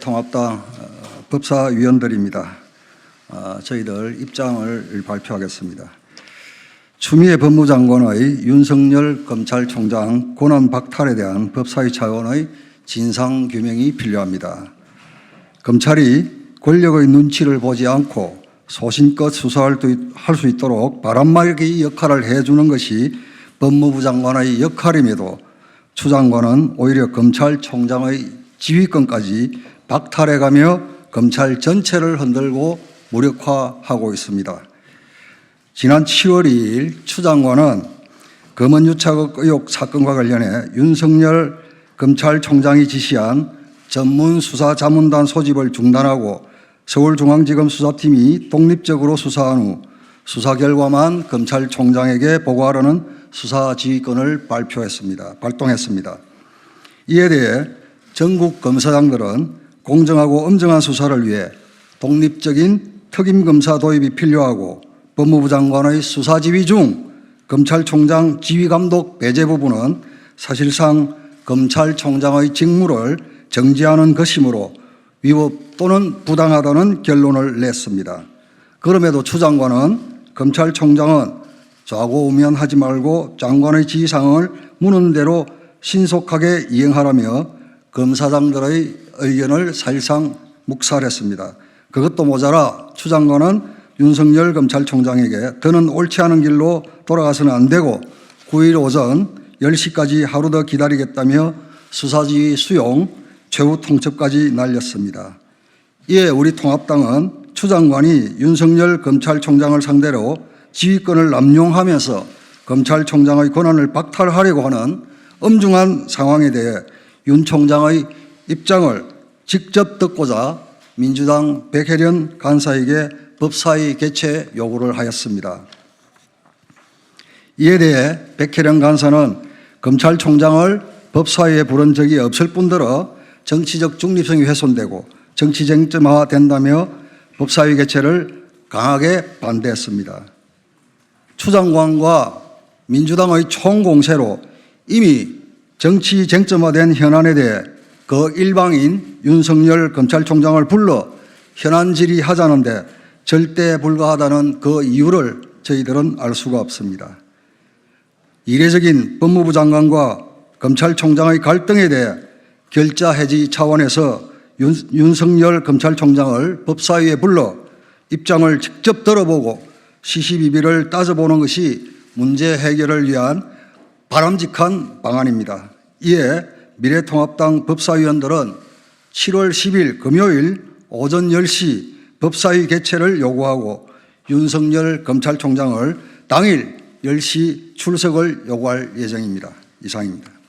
통합당 어, 법사위원들입니다. 어, 저희들 입장을 발표하겠습니다. 추미애 법무장관의 윤석열 검찰총장 권한 박탈에 대한 법사위 차원의 진상 규명이 필요합니다. 검찰이 권력의 눈치를 보지 않고 소신껏 수사할 수 있도록 바람막이 역할을 해주는 것이 법무부 장관의 역할임에도 추 장관은 오히려 검찰총장의 지휘권까지 박탈해가며 검찰 전체를 흔들고 무력화하고 있습니다. 지난 7월 2일 추 장관은 검언유착 의혹 사건과 관련해 윤석열 검찰총장이 지시한 전문 수사 자문단 소집을 중단하고 서울중앙지검 수사팀이 독립적으로 수사한 후 수사 결과만 검찰총장에게 보고하려는 수사 지휘권을 발표했습니다. 발동했습니다. 이에 대해 전국 검사장들은 공정하고 엄정한 수사를 위해 독립적인 특임 검사 도입이 필요하고 법무부 장관의 수사 지휘 중 검찰총장 지휘 감독 배제 부분은 사실상 검찰총장의 직무를 정지하는 것이므로 위법 또는 부당하다는 결론을 냈습니다. 그럼에도 추 장관은 검찰총장은 좌고우면하지 말고 장관의 지휘사항을 무는 대로 신속하게 이행하라며 검사장들의 의견을 사실상 묵살했습니다. 그것도 모자라 추 장관은 윤석열 검찰총장에게 더는 옳지 않은 길로 돌아가서는 안 되고 9일 오전 10시까지 하루 더 기다리겠다며 수사지휘 수용, 최후 통첩까지 날렸습니다. 이에 우리 통합당은 추 장관이 윤석열 검찰총장을 상대로 지휘권을 남용하면서 검찰총장의 권한을 박탈하려고 하는 엄중한 상황에 대해 윤 총장의 입장을 직접 듣고자 민주당 백혜련 간사에게 법사위 개최 요구를 하였습니다. 이에 대해 백혜련 간사는 검찰총장을 법사위에 부른 적이 없을 뿐더러 정치적 중립성이 훼손되고 정치 쟁점화된다며 법사위 개최를 강하게 반대했습니다. 추 장관과 민주당의 총공세로 이미 정치 쟁점화된 현안에 대해 그 일방인 윤석열 검찰총장을 불러 현안 질의하자는데 절대 불가하다는 그 이유를 저희들은 알 수가 없습니다. 이례적인 법무부 장관과 검찰총장의 갈등에 대해 결자 해지 차원에서 윤, 윤석열 검찰총장을 법사위에 불러 입장을 직접 들어보고 시시비비를 따져보는 것이 문제 해결을 위한 바람직한 방안입니다. 이에 미래통합당 법사위원들은 7월 10일 금요일 오전 10시 법사위 개최를 요구하고 윤석열 검찰총장을 당일 10시 출석을 요구할 예정입니다. 이상입니다.